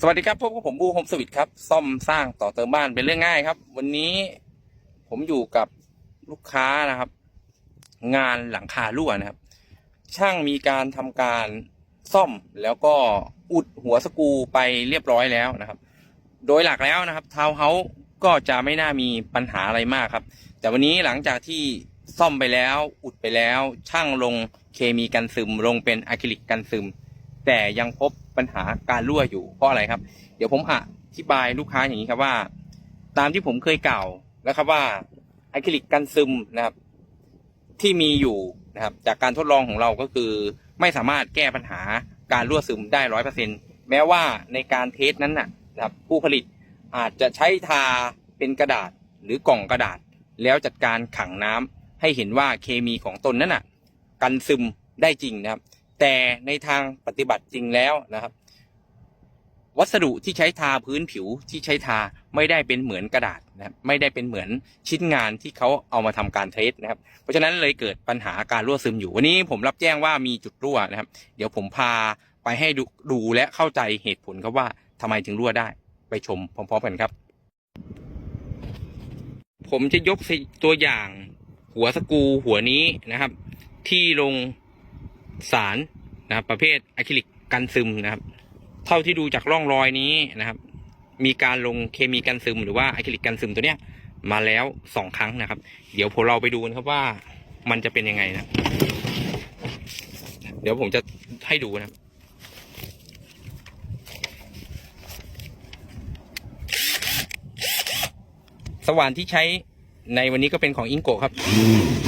สวัสดีครับพบกับผมบูโฮมสวิตครับ ซ่อมสร้างต่อเติมบ้านเป็นเรื่องง่ายครับ วันนี้ผมอยู่กับลูกค้านะครับ งานหลังคารั่วนะครับ ช่างมีการทำการซ่อมแล้วก็อุดหัวสกูไปเรียบร้อยแล้วนะครับ โดยหลักแล้วนะครับทาวเฮาส์ก็จะไม่น่ามีปัญหาอะไรมากครับ แต่วันนี้หลังจากที่ซ่อมไปแล้วอุดไปแล้ว ช่างลงเคมีกันซึมลงเป็นอะคริลิกกันซึม แต่ยังพบ ปัญหาการรั่วอยู่เพราะอะไรครับ เดี๋ยวผมอธิบายลูกค้าอย่างนี้ครับว่า ตามที่ผมเคยกล่าวแล้วครับว่าอะคริลิกกันซึมนะครับ ที่มีอยู่นะครับ จากการทดลองของเราก็คือ ไม่สามารถแก้ปัญหาการรั่วซึมได้ร้อยเปอร์เซ็นแม้ว่าในการเทสนั้นนะครับ ผู้ผลิตอาจจะใช้ทาเป็นกระดาษหรือกล่องกระดาษ แล้วจัดการขังน้ำให้เห็นว่าเคมีของตนนั้นน่ะ กันซึมได้จริงนะครับ แต่ในทางปฏิบัติจริงแล้วนะครับ วัสดุที่ใช้ทาพื้นผิวที่ใช้ทาไม่ได้เป็นเหมือนกระดาษนะครับไม่ได้เป็นเหมือนชิ้นงานที่เขาเอามาทำการเทสนะครับ เพราะฉะนั้นเลยเกิดปัญหาการรั่วซึมอยู่ วันนี้ผมรับแจ้งว่ามีจุดรั่วนะครับ เดี๋ยวผมพาไปให้ดูดูและเข้าใจเหตุผลครับว่าทำไมถึงรั่วได้ ไปชมพร้อมๆกันครับ ผมจะยกตัวอย่าง หัวสกูหัวนี้นะครับ ที่ลงสารนะครับประเภทอะคริลิกกันซึมนะครับ เท่าที่ดูจากร่องรอยนี้นะครับ มีการลงเคมีกันซึมหรือว่าอะคริลิกกันซึมตัวเนี้ยมาแล้วสองครั้งนะครับ เดี๋ยวผมเราไปดูนะครับว่ามันจะเป็นยังไงนะ เดี๋ยวผมจะให้ดูนะครับสว่านที่ใช้ในวันนี้ก็เป็นของอิงโกะครับ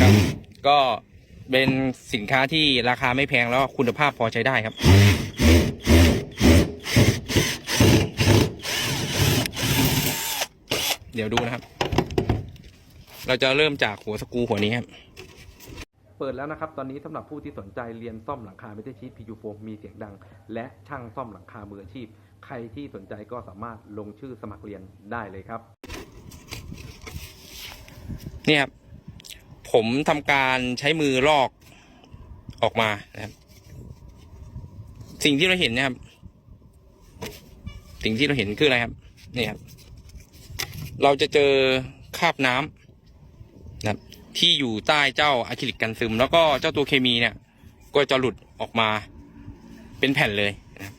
ครับ ก็เป็นสินค้าที่ราคาไม่แพงแล้วคุณภาพพอใช้ได้ครับ เดี๋ยวดูนะครับ เราจะเริ่มจากหัวสกรูหัวนี้ครับ เปิดแล้วนะครับ ตอนนี้สำหรับผู้ที่สนใจเรียนซ่อมหลังคาเมทัลชีตพียูโฟมมีเสียงดัง และช่างซ่อมหลังคามืออาชีพ ใครที่สนใจก็สามารถลงชื่อสมัครเรียนได้เลยครับเนี่ยครับ ผมทำการใช้มือลอกออกมานะครับ สิ่งที่เราเห็นนะครับ สิ่งที่เราเห็นคืออะไรครับ นี่ครับ เราจะเจอคราบน้ำนะครับที่อยู่ใต้เจ้าอะคริลิกกันซึม แล้วก็เจ้าตัวเคมีเนี่ย ก็จะหลุดออกมาเป็นแผ่นเลยนะ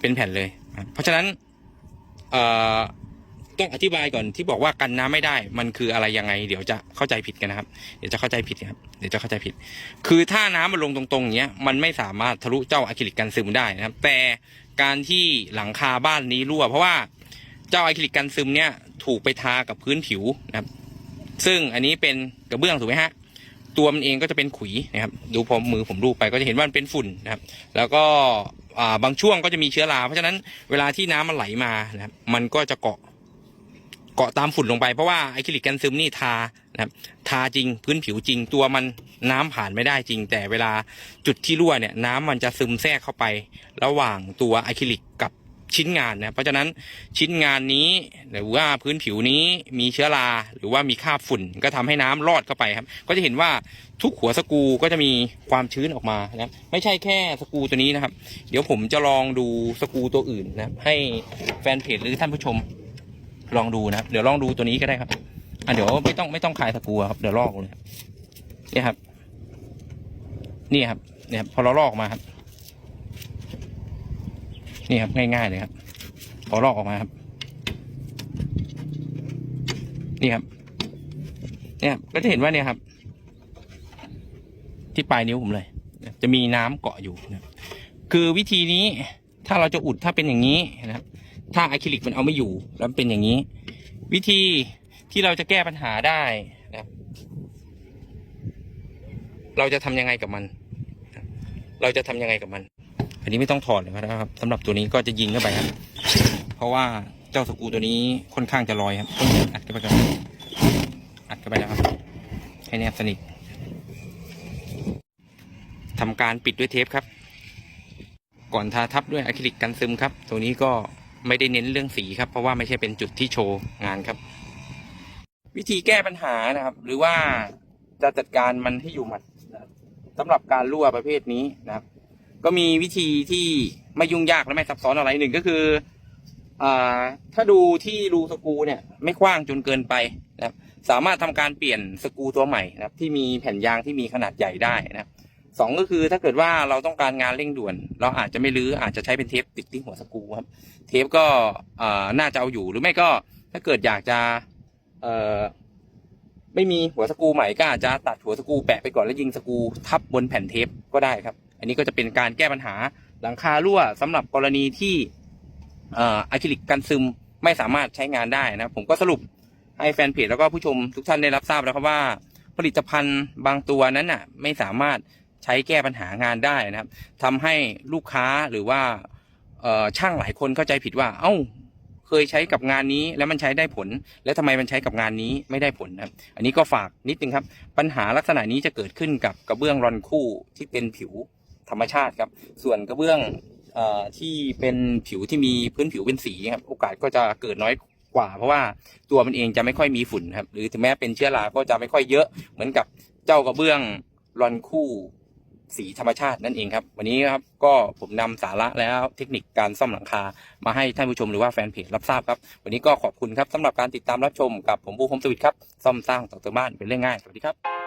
เป็นแผ่นเลยนะเพราะฉะนั้นต้องอธิบายก่อนที่บอกว่ากันน้ำไม่ได้ มันคืออะไรยังไง เดี๋ยวจะเข้าใจผิดกันนะครับ เดี๋ยวจะเข้าใจผิดครับ เดี๋ยวจะเข้าใจผิด คือถ้าน้ำมันลงตรงๆอย่างเงี้ย มันไม่สามารถทะลุเจ้าอะคริลิกกันซึมได้นะครับ แต่การที่หลังคาบ้านนี้รั่ว เพราะว่า เจ้าอะคริลิกกันซึมเนี่ยถูกไปทากับพื้นผิวนะครับ ซึ่งอันนี้เป็นกระเบื้องถูกไหมฮะตัวมันเองก็จะเป็นขุยนะครับ ดูพอมือผมรูปไปก็จะเห็นว่ามันเป็นฝุ่นนะครับ แล้วก็บางช่วงก็จะมีเชื้อราเพราะฉะนั้นเวลาที่น้ำมันไหลมานะครับ มันก็จะเกาะเกาะตามฝุ่นลงไปเพราะว่าไอะคริลิกกันซึมนี่ทานะครับ ทาจริงพื้นผิวจริงตัวมันน้ำผ่านไม่ได้จริง แต่เวลาจุดที่รั่วเนี่ย น้ำมันจะซึมแทรกเข้าไประหว่างตัวอะคริลิกกับ ชิ้นงานนะเพราะฉะนั้นชิ้นงานนี้หรือว่าพื้นผิวนี้มีเชื้อราหรือว่ามีคราบฝุ่นก็ทำให้น้ำรอดเข้าไปครับ ก็จะเห็นว่าทุกหัวสกูก็จะมีความชื้นออกมานะครับไม่ใช่แค่สกูตัวนี้นะครับ เดี๋ยวผมจะลองดูสกูตัวอื่นนะให้แฟนเพจหรือท่านผู้ชมลองดูนะครับ เดี๋ยวลองดูตัวนี้ก็ได้ครับอะเดี๋ยวไม่ต้องไม่ต้องคลายสกูครับเดี๋ยวลอกเลยครับนี่ครับ นี่ครับเนี่ยครับพอเราลอกออกมาครับ นี่ครับง่ายๆเลยครับพอลอกออกมาครับ นี่ครับ เนี่ยก็จะเห็นว่าเนี่ยครับ ที่ปลายนิ้วผมเลย จะมีน้ำเกาะอยู่นะคือวิธีนี้ถ้าเราจะอุดถ้าเป็นอย่างนี้นะครับ ถ้าอะคริลิกมันเอาไม่อยู่แล้วเป็นอย่างนี้ วิธีที่เราจะแก้ปัญหาได้นะครับเราจะทำยังไงกับมัน เราจะทำยังไงกับมัน นนี้ไม่ต้องถอดเลยครับสำหรับตัวนี้ก็จะยิงเข้าไปครับ เพราะว่าเจ้าสกูตัวนี้ค่อนข้างจะลอยครับต้องอัดเข้าไปก่อนอัดเข้าไปแล้วครับ ให้แนบสนิททำการปิดด้วยเทปครับ ก่อนทาทับด้วยอะคริลิกกันซึมครับ ตัวนี้ก็ไม่ได้เน้นเรื่องสีครับ เพราะว่าไม่ใช่เป็นจุดที่โชว์งานครับ วิธีแก้ปัญหานะครับ หรือว่าจะจัดการมันให้อยู่หมัดสำหรับการรั่วประเภทนี้นะครับ ก็มีวิธีที่ไม่ยุ่งยากและไม่ซับซ้อนอะไรหนึ่งก็คืออถ้าดูที่รูสกูเนี่ยไม่กว้างจนเกินไปนะครับสามารถทำการเปลี่ยนสกูตัวใหม่นะครับที่มีแผ่นยางที่มีขนาดใหญ่ได้นะครับสองก็คือถ้าเกิดว่าเราต้องการงานเร่งด่วน เราอาจจะไม่รื้ออาจจะใช้เป็นเทปติดที่หัวสกูครับ เทปก็น่าจะเอาอยู่หรือไม่ก็ถ้าเกิดอยากจะไม่มีหัวสกูใหม่ก็อาจจะตัดหัวสกูแปะไปก่อนแล้วยิงสกูทับบนแผ่นเทปก็ได้ครับ อันนี้ก็จะเป็นการแก้ปัญหาหลังคารั่วสำหรับกรณีที่เอ่ออะคริลิกกันซึมไม่สามารถใช้งานได้นะครับผมก็สรุปให้แฟนเพจแล้วก็ผู้ชมทุกท่านได้รับทราบแล้วครับว่า ผลิตภัณฑ์บางตัวนั้นน่ะไม่สามารถใช้แก้ปัญหางานได้นะครับทำให้ลูกค้าหรือว่าช่างหลายคนเข้าใจผิดว่า เอ้าเคยใช้กับงานนี้แล้วมันใช้ได้ผล แล้วทำไมมันใช้กับงานนี้ไม่ได้ผลนะครับ อันนี้ก็ฝากนิดนึงครับ ปัญหาลักษณะนี้จะเกิดขึ้นกับกระเบื้องรอนคู่ที่เป็นผิว ธรรมชาติครับ ส่วนกระเบื้องอที่เป็นผิวที่มีพื้นผิวเป็นสีครับโอกาสก็จะเกิดน้อยกว่า เพราะว่าตัวมันเองจะไม่ค่อยมีฝุ่นครับหรือถึงแม้เป็นเชื้อราก็จะไม่ค่อยเยอะเหมือนกับเจ้ากระเบื้องรอนคู่สีธรรมชาตินั่นเองครับ วันนี้ครับก็ผมนำสาระแล้วเทคนิคการซ่อมหลังคา มาให้ท่านผู้ชมหรือว่าแฟนเพจรับทราบครับ วันนี้ก็ขอบคุณครับสำหรับการติดตามรับชมกับผมบูคมสวิทย์ครับซ่อมสร้างต่อเติมบ้านเป็นเรื่องง่ายสวัสดีครับ